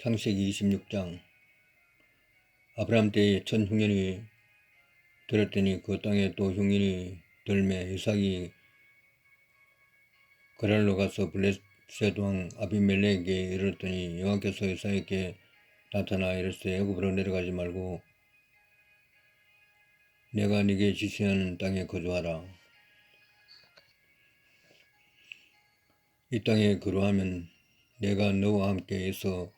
창세기 26장 아브라함 때에 천 흉년이 들었더니 그 땅에 또 흉년이 들매 이삭이 그랄로 가서 블레셋 왕 아비멜렉에게 이르렀더니 여호와께서 이삭에게 나타나 이르시되 애굽으로 내려가지 말고 내가 네게 지시하는 땅에 거주하라. 이 땅에 거주하면 내가 너와 함께 있어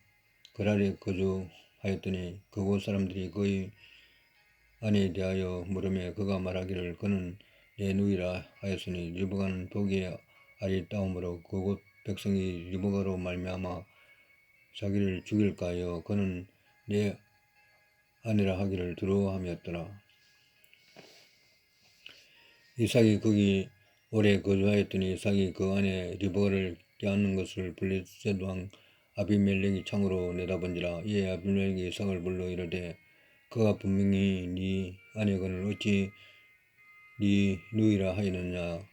그랄에 거주하였더니 그곳 사람들이 그의 아내에 대하여 물으며 그가 말하기를 그는 내 누이라 하였으니 리브가는 독의 알이 따옴으로 그곳 백성이 리브가로 말미암아 자기를 죽일까 하여 그는 내 아내라 하기를 두려워함이었더라. 이삭이 거기 오래 거주하였더니 이삭이 그 안에 리브가를 껴안는 것을 블레셋 왕 아비멜렉이 창으로 내다본지라 이에 아비멜렉이 이삭을 불러 이르되 그가 분명히 네 아내건을 어찌 네 누이라 하였느냐?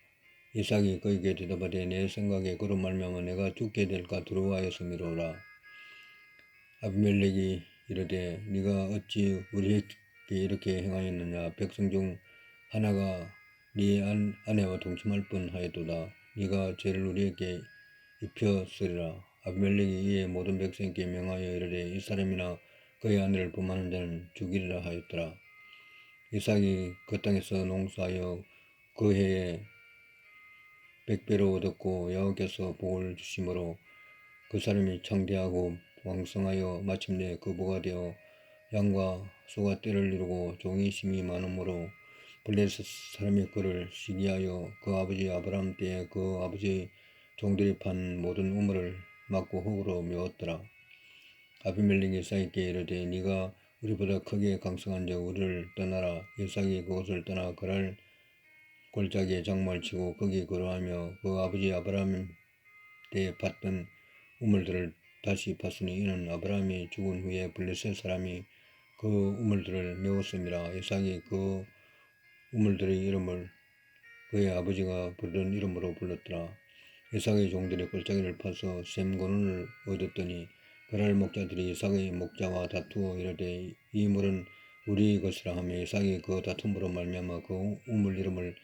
이삭이 그에게 대답하되 내 생각에 그로 말미암아 내가 죽게 될까 두려워하였음이로라. 아비멜렉이 이르되 네가 어찌 우리에게 이렇게 행하였느냐? 백성 중 하나가 네 아내와 동침할 뻔하였도다. 네가 죄를 우리에게 입혔으리라 아비멜렉이 이에 모든 백성에게 명하여 이르되 이 사람이나 그의 아내를 범하는 자는 죽이리라 하였더라. 이삭이 그 땅에서 농사하여 그 해에 백배로 얻었고 여호와께서 복을 주심으로 그 사람이 창대하고 왕성하여 마침내 그 부가 되어 양과 소가 떼를 이루고 종이 심이 많으므로 블레셋 사람이 그를 시기하여 그 아버지 아브라함 때에 그 아버지 종들이 판 모든 우물을 막고 흙으로 메웠더라. 아비멜렉이 이삭에게 이르되 네가 우리보다 크게 강성한 자 우리를 떠나라. 이삭이 그곳을 떠나 그랄 골짜기에 장막을 치고 거기 걸어하며 그 아버지 아브라함 때에 팠던 우물들을 다시 팠으니 이는 아브라함이 죽은 후에 블레셋 사람이 그 우물들을 메웠음이라 이삭이 그 우물들의 이름을 그의 아버지가 부르던 이름으로 불렀더라. 이삭의 종들이 골짜기를 파서 샘고눈을 얻었더니 그날 목자들이 이삭의 목자와 다투어 이르되 이 물은 우리의 것이라 하며 이삭이 그 다툼으로 말미암아 그 우물 이름을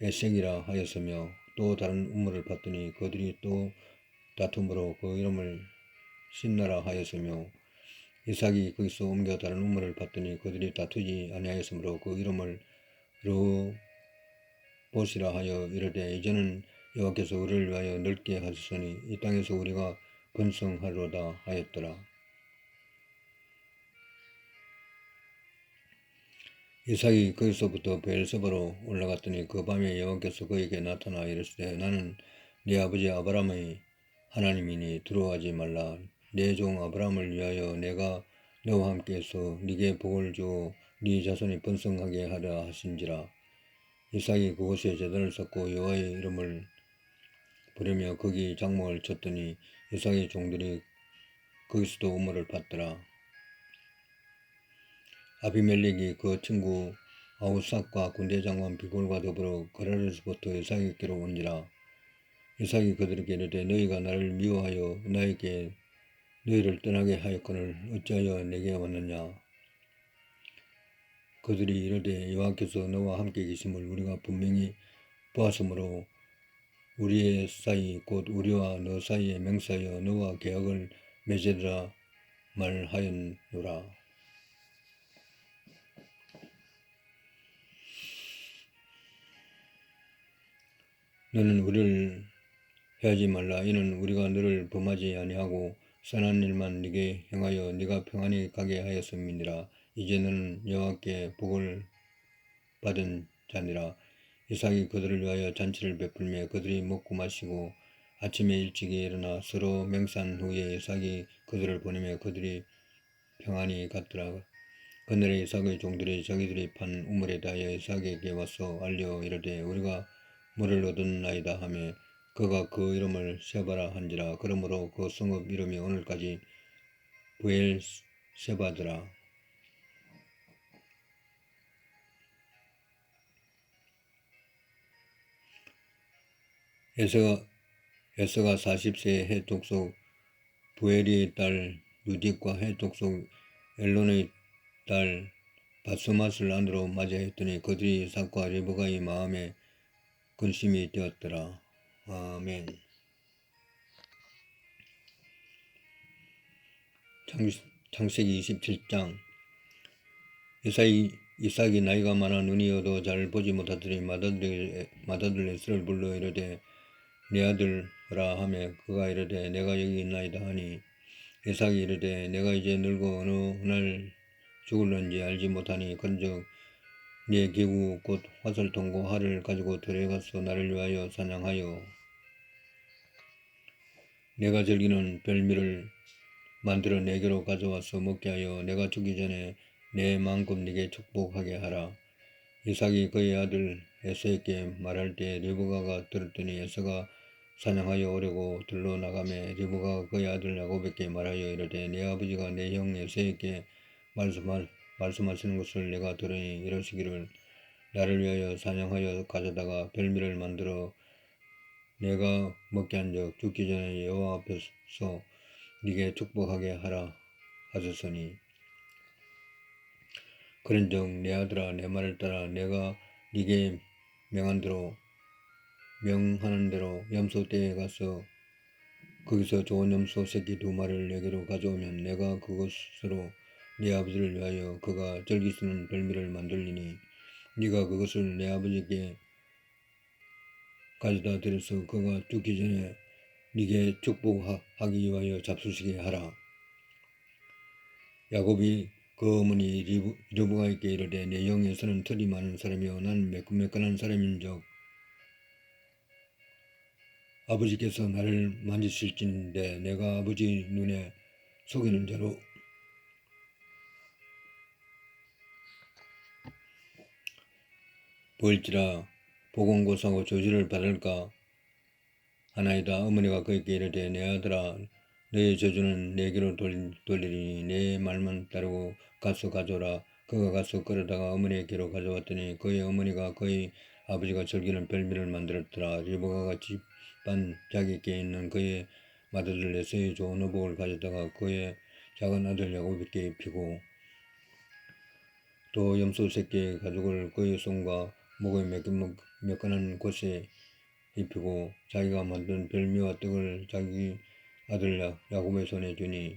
에색이라 하였으며 또 다른 우물을 봤더니 그들이 또 다툼으로 그 이름을 신나라 하였으며 이삭이 거기서 옮겨 다른 우물을 봤더니 그들이 다투지 아니하였으므로 그 이름을 르보시라 하여 이르되 이제는 여호와께서 우리를 위하여 넓게 하셨으니 이 땅에서 우리가 번성하로다 하였더라. 이삭이 거기서부터 베엘세바로 올라갔더니 그 밤에 여호와께서 그에게 나타나 이르시되 나는 네 아버지 아브라함의 하나님이니 두려워하지 말라 내 종 아브라함을 위하여 내가 너와 함께해서 네게 복을 주어 네 자손이 번성하게 하려 하신지라 이삭이 그곳에 제단을 쌓고 여호와의 이름을 부르며 거기 장막을 쳤더니 이삭의 종들이 거기서도 우물을 팠더라. 아비멜렉이 그 친구 아우삭과 군대 장관 비골과 더불어 거라르에서부터 이삭에게로 온지라. 이삭이 그들에게 이르되 너희가 나를 미워하여 나에게 너희를 떠나게 하였거늘 어찌하여 내게 왔느냐. 그들이 이르되 여호와께서 너와 함께 계심을 우리가 분명히 보았으므로 우리의 사이 곧 우리와 너 사이에 맹세하여 너와 계약을 맺으라 말하였노라. 너는 우리를 해하지 말라. 이는 우리가 너를 범하지 아니하고 선한 일만 네게 행하여 네가 평안히 가게 하였음이니라. 이제 너는 여호와께 복을 받은 자니라. 이삭이 그들을 위하여 잔치를 베풀며 그들이 먹고 마시고 아침에 일찍이 일어나 서로 맹산 후에 이삭이 그들을 보내며 그들이 평안히 갔더라. 그날에 이삭의 종들이 자기들이 판 우물에 다하여 이삭에게 와서 알려 이르되 우리가 물을 얻었나이다 하며 그가 그 이름을 세바라 한지라 그러므로 그 성읍 이름이 오늘까지 부엘 세바더라. 에서가 에서가 40세에 해 독 속 부엘리의 딸 유딕과 해 독 속 엘론의 딸 바스맛을 안으로 맞이했더니 그들이 이삭과 리브가의 마음에 근심이 되었더라. 아멘. 창, 창세기 27장 이삭이, 이삭이 나이가 많아 눈이 어두워 잘 보지 못하더니 맏아들, 맏아들 에스를 불러 이르되 내 아들라 하며 그가 이르되 내가 여기 있나이다 하니 이삭이 이르되 내가 이제 늙어 어느 날 죽을는지 알지 못하니 건적 네 기구 곧 화살통과 활을 가지고 들어가서 나를 위하여 사냥하여 내가 즐기는 별미를 만들어 내게로 가져와서 먹게 하여 내가 죽기 전에 내 마음껏 네게 축복하게 하라. 이삭이 그의 아들 에서에게 말할 때 리브가가 들었더니 에서가 사냥하여 오려고 들러 나가매 리브가가 그의 아들 야곱에게 말하여 이르되 내 아버지가 내형 에서에게 말씀하, 말씀하시는 것을 내가 들으니 이러시기를 나를 위하여 사냥하여 가져다가 별미를 만들어 내가 먹게 한적 죽기 전에 여호와 앞에서 네게 축복하게 하라 하셨으니. 그런즉 내 아들아 내 말을 따라 내가 네게 명한 대로 명하는 대로 염소 떼에 가서 거기서 좋은 염소 새끼 두 마리를 내게로 가져오면 내가 그것으로 네 아버지를 위하여 그가 절기 쓰는 별미를 만들리니 네가 그것을 내 아버지께 가져다 드려서 그가 죽기 전에 네게 축복하기 위하여 잡수시게 하라. 야곱이 그 어머니 리브가에게 이르되 내 영에서는 털이 많은 사람이요 나는 매끈매끈한 사람인적 아버지께서 나를 만지실진데 내가 아버지 눈에 속이는 자로. 보일지라 보건고사고 조지를 받을까? 하나이다. 어머니가 그에게 이르되 내 아들아 너의 저주는 내게로 돌리니 내 말만 따르고 가서 가져라. 그가 가서 끌어다가 어머니에게로 가져왔더니 그의 어머니가 그의 아버지가 즐기는 별미를 만들었더라. 리브가가 집 안 자기께 있는 그의 맏아들 에서의 좋은 의복을 가져다가 그의 작은 아들 야곱에게 입히고 또 염소 새끼의 가죽을 그의 손과 목의 매끈한 곳에 입히고 자기가 만든 별미와 떡을 자기 아들 야곱의 손에 주니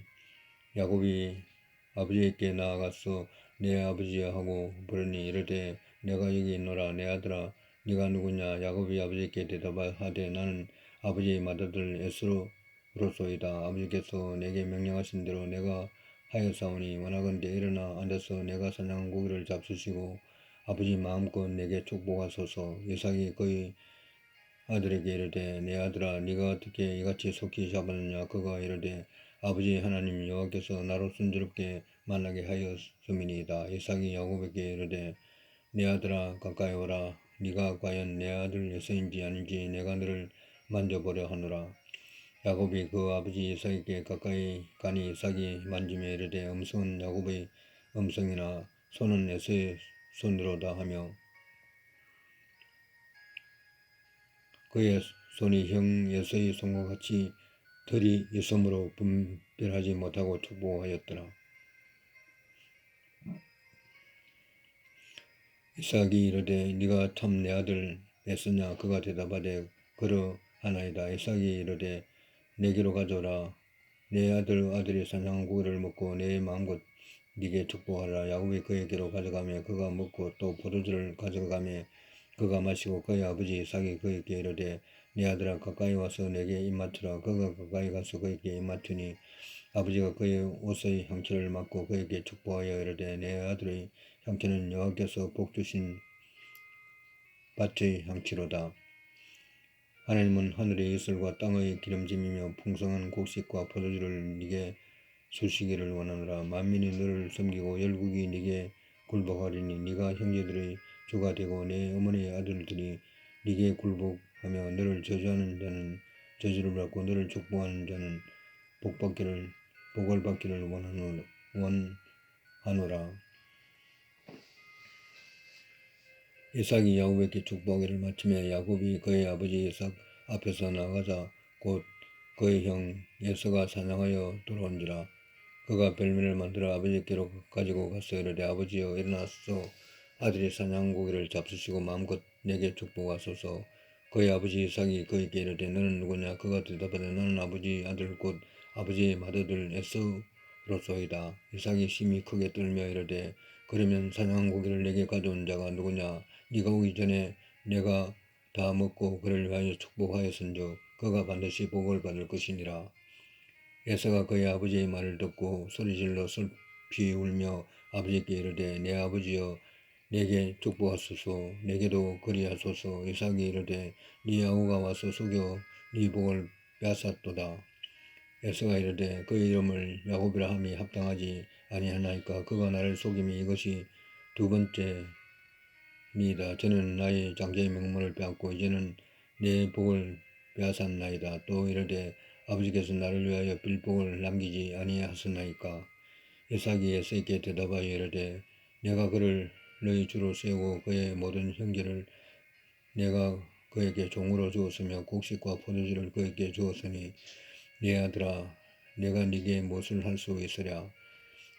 야곱이 아버지에게 나아가서 내 아버지야 하고 부르니 이르되 내가 여기 있노라. 내 아들아 네가 누구냐? 야곱이 아버지께 대답하되 나는 아버지의 맏아들 에스로로소이다. 아버지께서 내게 명령하신 대로 내가 하였사오니 원하건대 일어나 앉아서 내가 사냥한 고기를 잡수시고 아버지 마음껏 내게 축복하소서. 이삭이 그의 아들에게 이르되 내 아들아 네가 어떻게 이같이 속히 잡았느냐? 그가 이르되 아버지 하나님 여호와께서 나로 순조롭게 만나게 하였음이니이다. 이삭이 야곱에게 이르되 내 아들아 가까이 오라 네가 과연 내 아들 예서인지 아닌지 내가 너를 만져보려 하노라 야곱이 그 아버지 이삭에게 가까이 가니 이삭이 만지며 이르되 음성은 야곱의 음성이나 손은 에서의 손으로다 하며 그의 손이 형 예서의 손과 같이 털이 있으므로 분별하지 못하고 축복하였더라. 이삭이 이르되 네가 참 내 아들 애쓰냐 그가 대답하되 그러하나이다 이삭이 이르되 내게로 가져라 내 아들 아들이 사냥한 고기를 먹고 내 마음껏 네게 축복하라. 야곱이 그에게로 가져가며 그가 먹고 또 포도주를 가져가며 그가 마시고 그의 아버지 이삭이 그에게 이르되 네 아들아 가까이 와서 내게 입맞추라. 그가 가까이 가서 그에게 입맞추니 아버지가 그의 옷의 형체를 맡고 그에게 축복하여 이르되 내 아들의 형체는 여호와께서 복 주신 밭의 형체로다. 하나님은 하늘의 이슬과 땅의 기름짐이며 풍성한 곡식과 포도주를 네게 주시기를 원하노라 만민이 너를 섬기고 열국이 네게 굴복하리니 네가 형제들의 주가 되고 내 어머니의 아들들이 네게 굴복하며 너를 저주하는 자는 저주를 받고 너를 축복하는 자는 복받기를 복을 받기를 원하노, 원하노라 이삭이 야곱에게 축복하기를 마침에 야곱이 그의 아버지 이삭 앞에서 나가자 곧 그의 형 예서가 사냥하여 돌아온지라. 그가 별미를 만들어 아버지께로 가지고 가서 이르되 아버지여 일어나소서. 아들이 사냥한 고기를 잡수시고 마음껏 내게 축복하소서. 그의 아버지 이삭이 그에게 이르되 너는 누구냐? 그가 대답하되 나는 아버지 아들 곧 아버지의 맏아들 에서로소이다. 이삭이 심히 크게 떨며 이르되 그러면 사냥한 고기를 내게 가져온 자가 누구냐 네가 오기 전에 내가 다 먹고 그를 위하여 축복하였은즉 그가 반드시 복을 받을 것이니라. 에서가 그의 아버지의 말을 듣고 소리질러 슬피 울며 아버지께 이르되 내 아버지여 내게 축복하소서. 내게도 그리하소서. 이삭이 이르되 네 아우가 와서 속여 네 복을 빼앗았도다. 에서가 이르되 그의 이름을 야곱이라 함이 합당하지 아니하나이까? 그가 나를 속임이 이것이 두 번째 입니다 저는 나의 장자의 명문을 빼앗고 이제는 내 복을 빼앗았나이다. 또 이르되 아버지께서 나를 위하여 빌복을 남기지 아니하셨나이까? 이삭이 에서에게 대답하여 이르되 내가 그를 너희 주로 세우고 그의 모든 형제를 내가 그에게 종으로 주었으며 곡식과 포도주를 그에게 주었으니 내 아들아 내가 네게 무엇을 할 수 있으랴?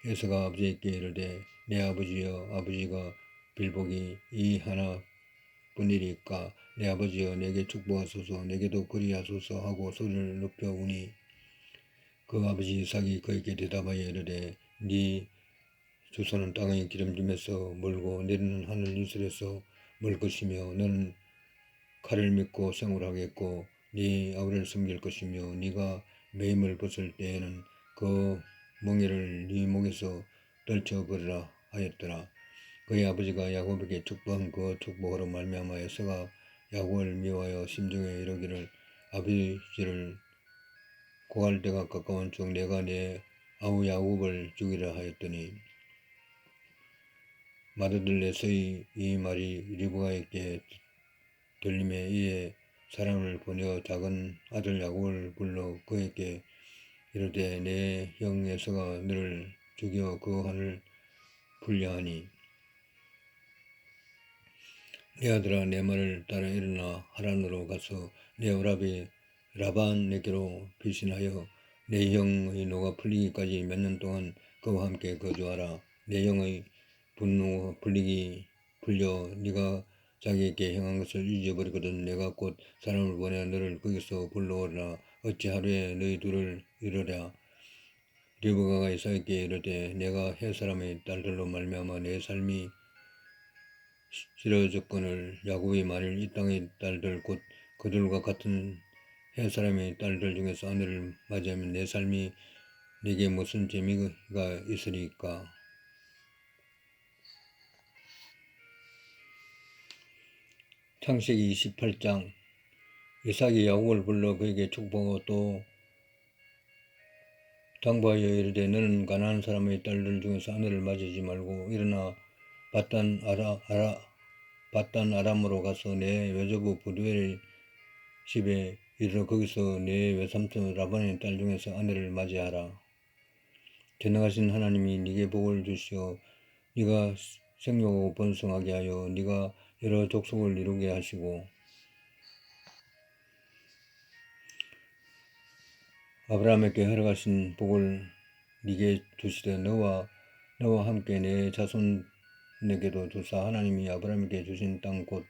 에서가 아버지에게 이르되 내 아버지여 아버지가 빌복이 이 하나 뿐이리까 내 아버지여 내게 축복하소서 내게도 그리하소서 하고 소리를 높여 우니 그 아버지 이삭이 그에게 대답하여 이르되 네 주소는 땅의 기름짐에서 멀고 내리는 하늘 이슬에서 멀 것이며 너는 칼을 믿고 생활하겠고 네 아우를 섬길 것이며 네가 매임을 벗을 때에는 그 멍에를 네 목에서 떨쳐버리라 하였더라. 그의 아버지가 야곱에게 축복한 그 축복으로 말미암아 에서가 야곱을 미워하여 심중에 이르기를 아버지를 고할 때가 가까운 중 내가 내 아우 야곱을 죽이라 하였더니 마드들 에서의 이 말이 리브가에게 들림에 이에 사람을 보내어 작은 아들 야곱을 불러 그에게 이르되 내 형 에서가 너를 죽여 그 한을 불려하니 내 아들아 내 말을 따라 일어나 하란으로 가서 내 오라비 라반 내게로 피신하여 내 형의 노가 풀리기까지 몇 년 동안 그와 함께 거주하라. 내 형의 분노 풀리기 풀려 네가 자기에게 행한 것을 잊어버리거든 내가 곧 사람을 보내 너를 거기서 불러오라. 어찌 하루에 너희 둘을 이르랴? 리브가가 이삭에게 이르되 내가 해 사람의 딸들로 말미암아 내 삶이 싫어졌거늘 야곱이 만일 이 땅의 딸들 곧 그들과 같은 해 사람의 딸들 중에서 아내를 맞이하면 내 삶이 내게 무슨 재미가 있으리까? 창세기 28장. 이삭이 야곱을 불러 그에게 축복하고 또 당부하여 이르되 너는 가난한 사람의 딸들 중에서 아내를 맞이하지 말고 일어나 바단 아라 아라 바단 아람으로 가서 내 외조부 부두엘의 집에 이르러 거기서 내 외삼촌 라반의 딸 중에서 아내를 맞이하라. 전능하신 하나님이 네게 복을 주시어 네가 생육하고 번성하게 하여 네가 여러 족속을 이루게 하시고 아브라함에게 허락하신 복을 네게 주시되 너와 너와 함께 내 자손 내게도 주사 하나님이 아브라함에게 주신 땅 곧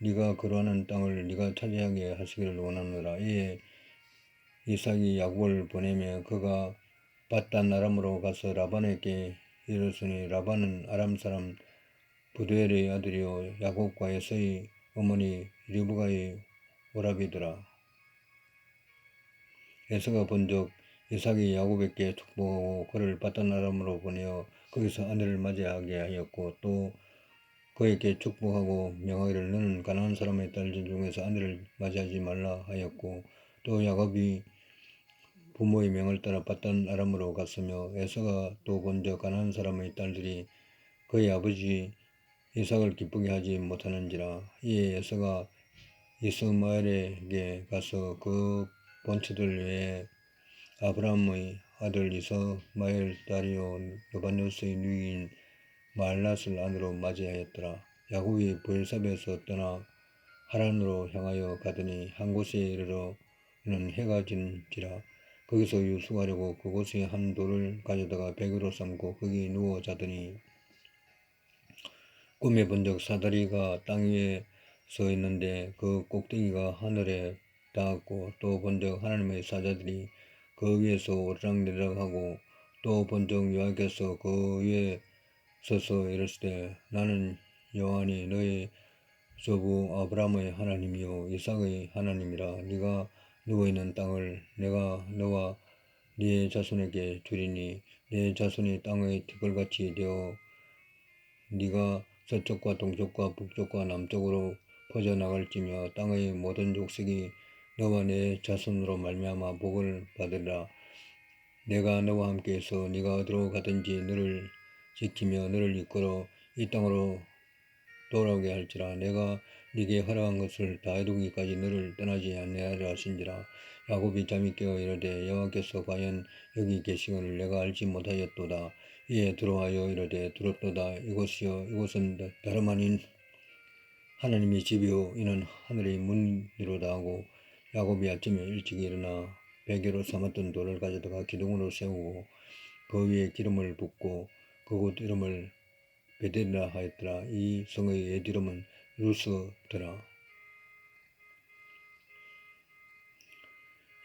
네가 거하는 땅을 네가 차지하게 하시기를 원하노라. 이에 이삭이 야곱을 보내며 그가 바단 아람으로 가서 라반에게 이르렀으니 라반은 아람 사람 부두엘의 아들이요 야곱과 에서의 어머니 리브가의 오라비더라. 에서가 본적 이삭이 야곱에게 축복하고 그를 바단 아람으로 보내어 거기서 아내를 맞이하게 하였고 또 그에게 축복하고 명하기를 너는 가난한 사람의 딸 중에서 아내를 맞이하지 말라 하였고 또 야곱이 부모의 명을 따라 받던 아람으로 갔으며 에서가 또 본저 가난한 사람의 딸들이 그의 아버지 이삭을 기쁘게 하지 못하는지라 이에 에서가 이스마엘에게 가서 그 본처들 외에 아브라함의 아들 이스마엘 딸이요 여바누스의 누이인 말랏을 아내로 맞이하였더라. 야곱이 부엘삽에서 떠나 하란으로 향하여 가더니 한 곳에 이르러는 해가 진지라 거기서 유숙하려고 그곳에 한 돌을 가져다가 베개로 삼고 거기 누워 자더니 꿈에 본적 사다리가 땅 위에 서 있는데 그 꼭대기가 하늘에 닿았고 또 본적 하나님의 사자들이 그 위에서 오르락내리락 하고 또 본적 여호와께서 그 위에 서서 이르시되 나는 여호와니 너의 조부 아브라함의 하나님이요 이삭의 하나님이라. 네가 누워있는 땅을 내가 너와 네 자손에게 주리니 네 자손이 땅의 티끌같이 되어 네가 서쪽과 동쪽과 북쪽과 남쪽으로 퍼져나갈지며 땅의 모든 족속이 너와 내 자손으로 말미암아 복을 받으리라. 내가 너와 함께해서 네가 어디로 가든지 너를 지키며 너를 이끌어 이 땅으로 돌아오게 할지라. 내가 네게 허락한 것을 다 이루기까지 너를 떠나지 아니하리라 하신지라. 야곱이 잠이 깨어 이르되 여호와께서 과연 여기 계시거늘 내가 알지 못하였도다. 이에 들어와여 이르되 들었도다. 이곳이여 이곳은 다름 아닌 하나님의 집이요. 이는 하늘의 문이로다 하고 야곱이 아침에 일찍 일어나 베개로 삼았던 돌을 가져다가 기둥으로 세우고 그 위에 기름을 붓고 그곳 이름을 베델이라 하였더라. 이 성의 옛 이름은 루스더라.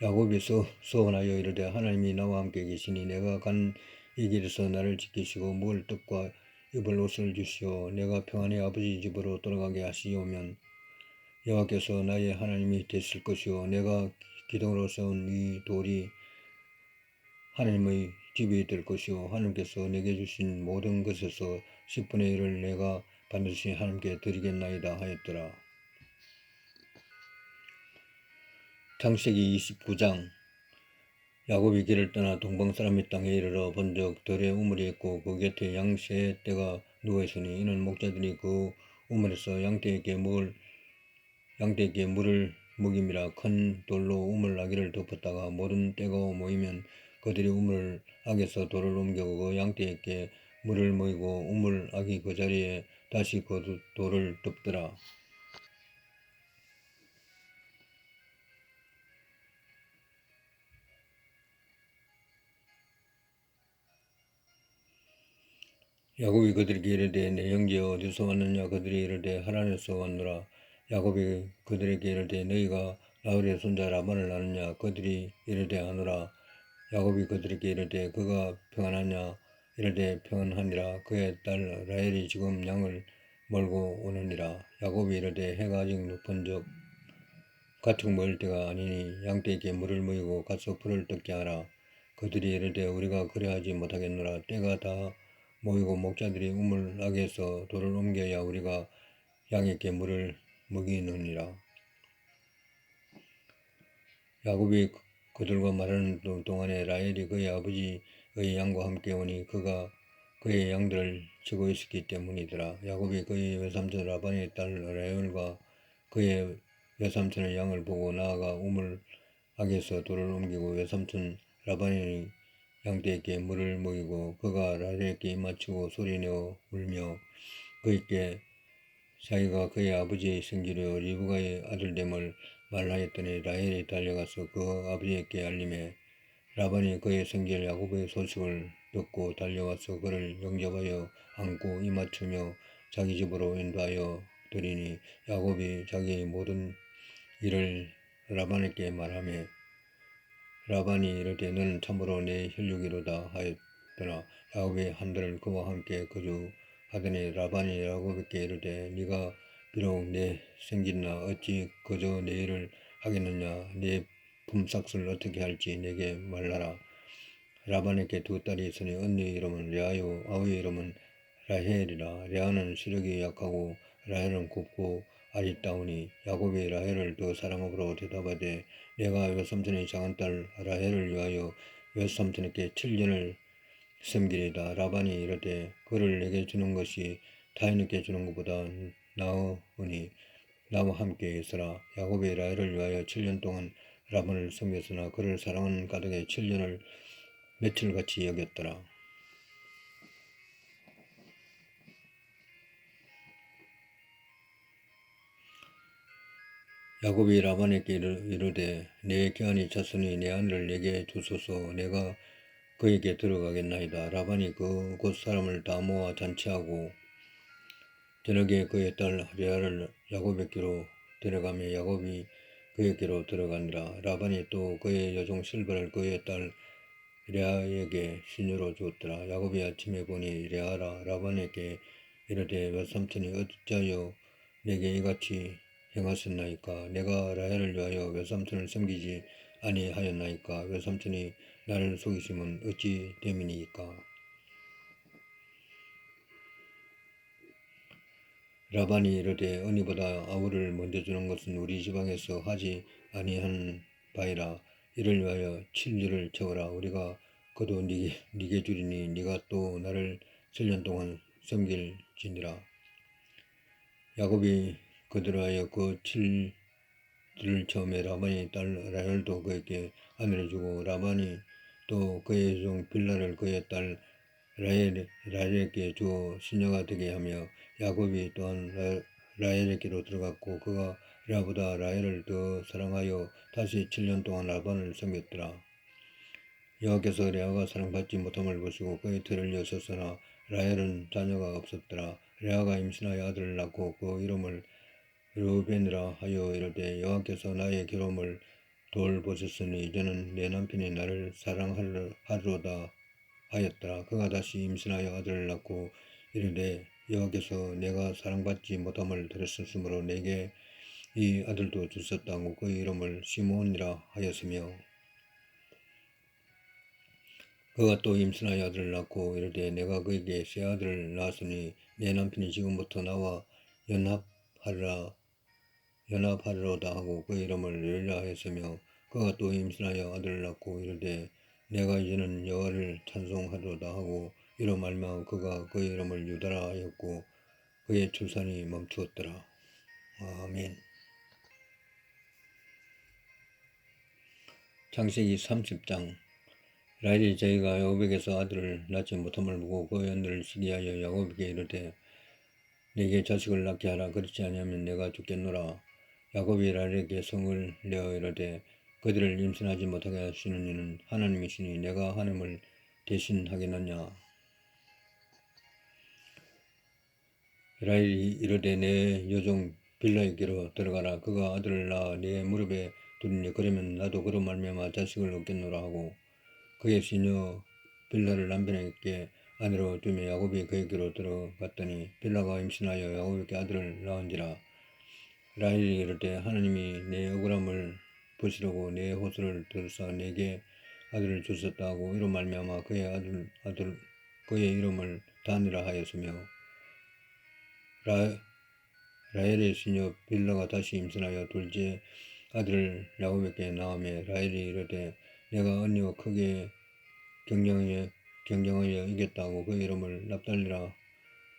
야곱이 서, 서원하여 이르되 하나님이 나와 함께 계시니 내가 간 이 길에서 나를 지키시고 먹을 떡과 입을 옷을 주시오. 내가 평안히 아버지 집으로 돌아가게 하시오면 여호와께서 나의 하나님이 되실 것이요 내가 기둥으로 세운 이 돌이 하나님의 집이 될 것이요 하나님께서 내게 주신 모든 것에서 10분의 1을 내가 반드시 하나님께 드리겠나이다 하였더라. 창세기 29장 야곱이 길을 떠나 동방 사람의 땅에 이르러 본적 들에 우물이 있고 그 곁에 양세 떼가 누워 있으니 이는 목자들이 그 우물에서 양떼에게 물 양떼에게 물을 먹임이라 큰 돌로 우물 아기를 덮었다가 모든 떼가 모이면 그들이 우물 악에서 돌을 옮겨 그 양떼에게 물을 모이고 우물 아기 그 자리에 다시 그 돌을 덮더라. 야곱이 그들에게 이르되 내 형제 어디서 왔느냐 그들이 이르되 하란에서 왔노라 야곱이 그들에게 이르되 너희가 라울의 손자 라반을 아느냐? 그들이 이르되 하노라. 야곱이 그들에게 이르되 그가 평안하냐? 이르되 평안하니라. 그의 딸 라헬이 지금 양을 몰고 오느니라. 야곱이 이르되 해가 아직 높은 적 가축 먹을 때가 아니니 양떼에게 물을 모이고 가서 풀을 뜯게 하라. 그들이 이르되 우리가 그래하지 못하겠노라. 때가 다 모이고 목자들이 우물 악에서 돌을 옮겨야 우리가 양에게 물을 먹이느니라. 야곱이 그들과 말하는 동안에 라헬이 그의 아버지의 양과 함께 오니 그가 그의 양들을 치고 있었기 때문이더라. 야곱이 그의 외삼촌 라반의 딸 라헬과 그의 외삼촌의 양을 보고 나아가 우물 악에서 돌을 옮기고 외삼촌 라반의 양떼에게 물을 먹이고 그가 라헬에게 입맞추고 소리내어 울며 그에게 자기가 그의 아버지의 생기로 리브가의 아들됨을 말하였더니 라헬이 달려가서 그 아버지에게 알림해 라반이 그의 생길 야곱의 소식을 듣고 달려와서 그를 영접하여 안고 입맞추며 자기 집으로 인도하여 드리니 야곱이 자기의 모든 일을 라반에게 말하며 라반이 이르되 너는 참으로 내 혈육이로다 하였더라. 야곱이 한들을 그와 함께 거주 하더니 라반이 야곱에게 이르되 네가 비록 내 생긴나 어찌 그저 내 일을 하겠느냐? 내 품삯을 어떻게 할지 내게 말하라. 라반에게 두 딸이 있으니 언니의 이름은 레아요 아우의 이름은 라헬이라. 레아는 시력이 약하고 라헬은 곱고 아리따우니 야곱이 라헬을 더 사랑하므로 대답하되 내가 외삼촌의 작은 딸 라헬을 위하여 외삼촌에게 7년을 섬기리다 라반이 이르되 그를 내게 주는 것이 타인에게 주는 것보다 나으니 나와 함께 있으라. 야곱이 라헬을 위하여 7년 동안 라반을 섬겼으나 그를 사랑하는 가득에 7년을 며칠같이 여겼더라. 야곱이 라반에게 이르- 이르되 내 귀한이 자손이 내 아내를 내게 주소서. 내가 그에게 들어가겠나이다. 라반이 그 곳 사람을 다 모아 잔치하고 저녁에 그의 딸 레아를 야곱에게로 데려가며 야곱이 그에게로 들어가니라. 라반이 또 그의 여종 실바를 그의 딸 레아에게 시녀로 주었더라. 야곱이 아침에 보니 레아라 라반에게 이르되 외삼촌이 어찌하여 내게 이같이 행하셨나이까? 내가 라헬을 위하여 외삼촌을 섬기지 아니하였나이까? 외삼촌이 나를 속이심은 어찌 됨이니까? 라반이 이르되 언니보다 아우를 먼저 주는 것은 우리 지방에서 하지 아니한 바이라. 이를 위하여 칠리를 채워라. 우리가 그도 니게, 니게 주리니 니가 또 나를 7년 동안 섬길지니라. 야곱이 그들하여 그 칠 들을 처음에 라반이 딸 라헬도 그에게 아내를 주고 라반이 또 그의 종 빌라를 그의 딸 라헬, 라헬에게 주어 시녀가 되게 하며 야곱이 또한 라, 라헬에게로 들어갔고 그가 레아보다 라헬을 더 사랑하여 다시 7년 동안 라반을 섬겼더라. 여호와께서 레아가 사랑받지 못함을 보시고 그의 ter을 여셨으나 라헬은 자녀가 없었더라. 레아가 임신하여 아들을 낳고 그 이름을 르우벤이라 하여 이르되 여호와께서 나의 괴로움을 돌보셨으니 이제는 내 남편이 나를 사랑하리로다 하였더라. 그가 다시 임신하여 아들을 낳고 이르되 여호와께서 내가 사랑받지 못함을 들었으므로 내게 이 아들도 주셨다고 그 이름을 시몬이라 하였으며 그가 또 임신하여 아들을 낳고 이르되 내가 그에게 새 아들을 낳았으니 내 남편이 지금부터 나와 연합하리라 연합하리로다 하고 그 이름을 렐라 하였으며 그가 또 임신하여 아들을 낳고 이르되 내가 이제는 여호와를 찬송하리로다 하고 이로 말미암아 그가 그 이름을 유다라 하였고 그의 출산이 멈추었더라. 아멘. 창세기 30장 라헬이 저희가 야곱에게서 아들을 낳지 못함을 보고 그 연들을 시기하여 야곱에게 이르되 내게 자식을 낳게 하라 그렇지 아니하면 내가 죽겠노라 야곱이 라헬에게 성을 내어 이르되 그들을 임신하지 못하게 하시는 이는 하나님이시니 내가 하나님을 대신하겠느냐? 라헬이 이르되 내 여종 빌라에게로 들어가라. 그가 아들을 낳아 내 무릎에 두리니 그러면 나도 그로 말미암아 자식을 얻겠노라 하고 그의 시녀 빌라를 남편에게 아내로 두며 야곱이 그에게로 들어갔더니 빌라가 임신하여 야곱에게 아들을 낳은지라 라헬이 이르되 하나님이 내 억울함을 보시려고 내 호소를 들으사 내게 아들을 주셨다 하고 이로 말미암아 그의 아들 아들 그의 이름을 단이라 하였으며 라, 라헬의 시녀 빌라가 다시 임신하여 둘째 아들을 야곱에게 낳으며 라헬이 이르되 내가 언니와 크게 경쟁하여, 경쟁하여 이겼다고 그 이름을 납달리라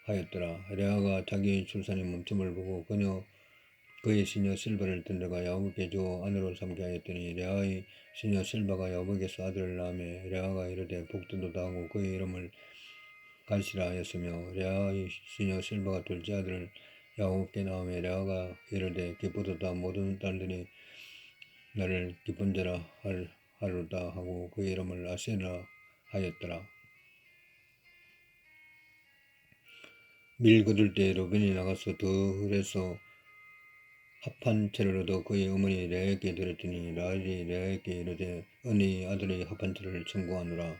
하였더라. 레아가 자기의 출산의 멈춤을 보고 그녀 그의 시녀 실바를 든다가 야곱에게 주어 아내로 삼게 하였더니 레아의 시녀 실바가 야곱에게서 아들을 낳으며 레아가 이르되 복되도다 하고 그의 이름을 갈시라 하였으며 레아의 시녀 실바가 둘째 아들을 야곱께 낳으며 레아가 이르되 기쁘도다 모든 딸들이 나를 기쁜 자라 할, 하루다 하고 그 이름을 아세라 하였더라. 밀 거둘 때 로벤이 나가서 들에서 합한 얻어 그의 어머니 레아에게 드렸더니 라헬이 레아에게 이르되 언니 아들의 합한 채를 청구하노라.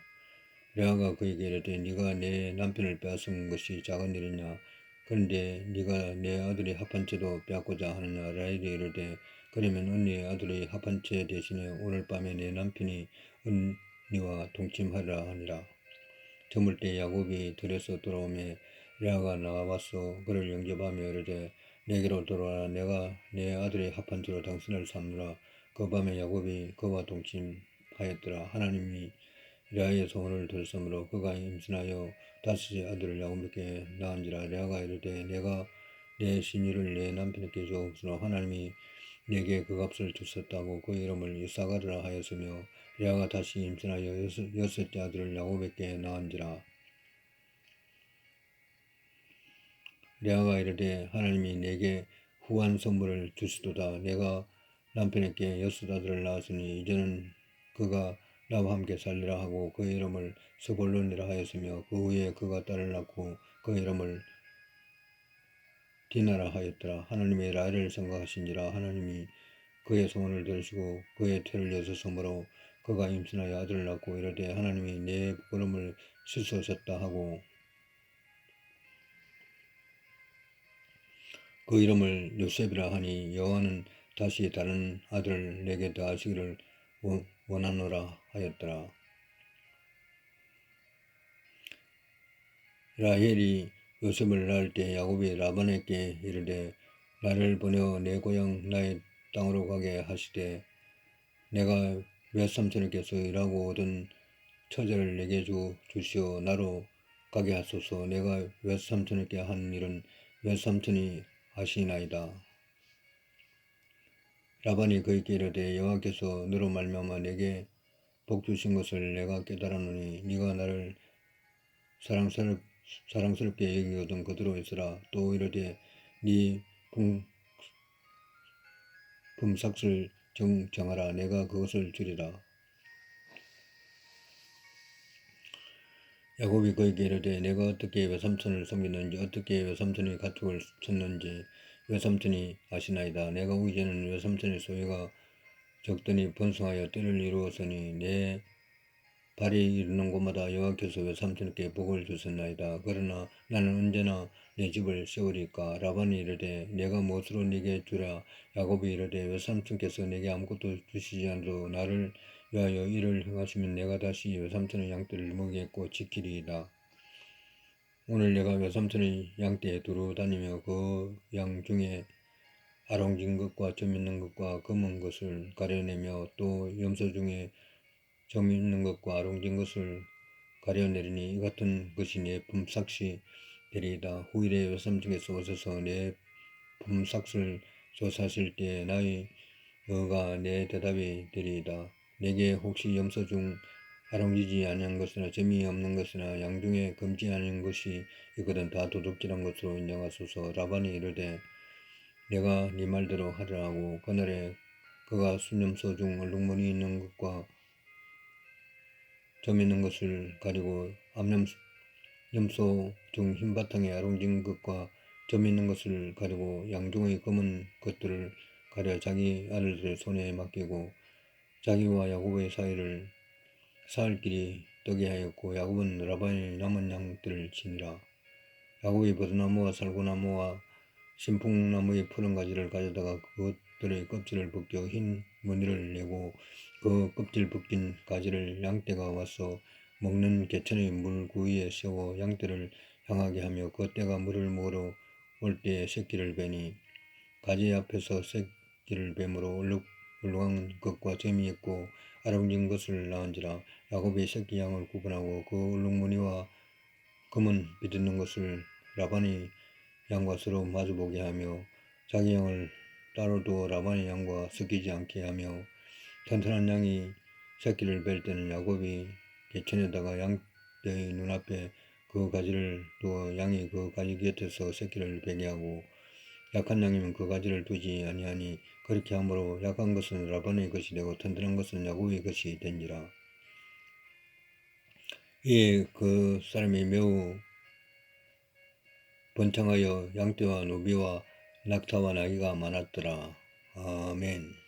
레아가 그에게 이르되 네가 내 남편을 빼앗은 것이 작은 일이냐 그런데 네가 내 아들의 합한 채도 빼앗고자 하느냐 라헬이 이르되 그러면 언니의 아들의 합한 채 대신에 오늘 밤에 내 남편이 언니와 동침하리라 하니라. 저물 때 야곱이 들에서 돌아오매 레아가 나와서 그를 영접하며 이르되 내게로 돌아와 내가 내 아들의 합한 주로 당신을 삼느라 그 밤에 야곱이 그와 동침하였더라. 하나님이 레아의 소원을 들었으므로 그가 임신하여 다섯째 아들을 야곱에게 낳은지라. 레아가 이르되 내가 내 신유를 내 남편에게 주옵소서. 하나님이 내게 그 값을 주셨다고 그 이름을 이사가르라 하였으며 레아가 다시 임신하여 여섯, 여섯째 아들을 야곱에게 낳은지라 레아가 이르되 하나님이 내게 후한 선물을 주시도다. 내가 남편에게 여섯 아들을 낳았으니 이제는 그가 나와 함께 살리라 하고 그 이름을 스볼론이라 하였으며 그 후에 그가 딸을 낳고 그 이름을 디나라 하였더라. 하나님의 라를 생각하신지라 하나님이 그의 소원을 들으시고 그의 태를 여섯으로 그가 임신하여 아들을 낳고 이르되 하나님이 내 부끄럼을 씻으셨다 하고 그 이름을 요셉이라 하니 여호와는 다시 다른 아들을 내게 더하시기를 원- 원하노라 하였더라. 라헬이 요셉을 낳을 때 야곱이 라반에게 이르되 나를 보내어 내 고향 나의 땅으로 가게 하시되 내가 외삼촌에게서 일하고 얻은 처자를 내게 주, 주시어 나로 가게 하소서 내가 외삼촌에게 한 일은 외삼촌이 하시나이다. 라반이 그에게 이르되 여호와께서 너로 말미암아 내게 복 주신 것을 내가 깨달았노니 네가 나를 사랑스럽, 사랑스럽게 여기거든 그대로 있으라. 또 이르되 네 품, 품삯을 정, 정하라. 내가 그것을 주리라 야곱이 그에게 이르되 내가 어떻게 외삼촌을 섬기는지 어떻게 외삼촌이 가축을 쳤는지 외삼촌이 아시나이다. 내가 오기 전에는 외삼촌의 소유가 적더니 번성하여 때를 이루었으니 내 발이 이르는 곳마다 여호와께서 외삼촌께 복을 주셨나이다. 그러나 나는 언제나 내 집을 세우리까? 라반이 이르되 내가 무엇으로 네게 주라 야곱이 이르되 외삼촌께서 내게 아무것도 주시지 않도 나를 위하여 일을 행하시면 내가 다시 외삼촌의 양떼를 먹이겠고 지키리이다. 오늘 내가 외삼촌의 양떼에 두루 다니며 그 양 중에 아롱진 것과 점 있는 것과 검은 것을 가려내며 또 염소 중에 점 있는 것과 아롱진 것을 가려내리니 이 같은 것이 내 품삯이 되리이다. 후일에 외삼촌께서 오셔서 내 품삯을 조사하실 때 나의 너가 내 대답이 되리이다. 내게 혹시 염소 중 아롱지지 아니한 것이나 점이 없는 것이나 양 중에 금지 아닌 것이 있거든 다 도둑질한 것으로 인정하소서. 라반이 이르되 내가 네 말대로 하리라 하고 그날에 그가 순염소 중 얼룩무늬 있는 것과 점 있는 것을 가리고 암염소 중 흰바탕에 아롱진 것과 점 있는 것을 가리고 양중의 검은 것들을 가려 자기 아들들의 손에 맡기고 자기와 야곱의 사이를 사흘 길이 떠게 하였고 야곱은 라반의 남은 양들을 치니라. 야곱이 버드나무와 살구나무와 신풍나무의 푸른 가지를 가져다가 그것들의 껍질을 벗겨 흰 무늬를 내고 그 껍질 벗긴 가지를 양떼가 와서 먹는 개천의 물구 위에 세워 양떼를 향하게 하며 그 떼가 물을 먹으러 올 때에 새끼를 베니 가지 앞에서 새끼를 뱀으로 울룩 울룩한 것과 점이 있고 아름진 것을 낳은지라 야곱이 새끼 양을 구분하고 그 울룩무늬와 검은 비듬는 것을 라반이 양과 서로 마주보게 하며 자기 양을 따로 두어 라반의 양과 섞이지 않게 하며 튼튼한 양이 새끼를 뵐 때는 야곱이 개천에다가 양떼의 눈앞에 그 가지를 두어 양이 그 가지 곁에서 새끼를 베게 하고 약한 양이면 그 가지를 두지 아니하니 그렇게 함으로 약한 것은 라반의 것이 되고 튼튼한 것은 야곱의 것이 된지라. 이에 그 사람이 매우 번창하여 양떼와 노비와 낙타와 나귀가 많았더라. 아멘.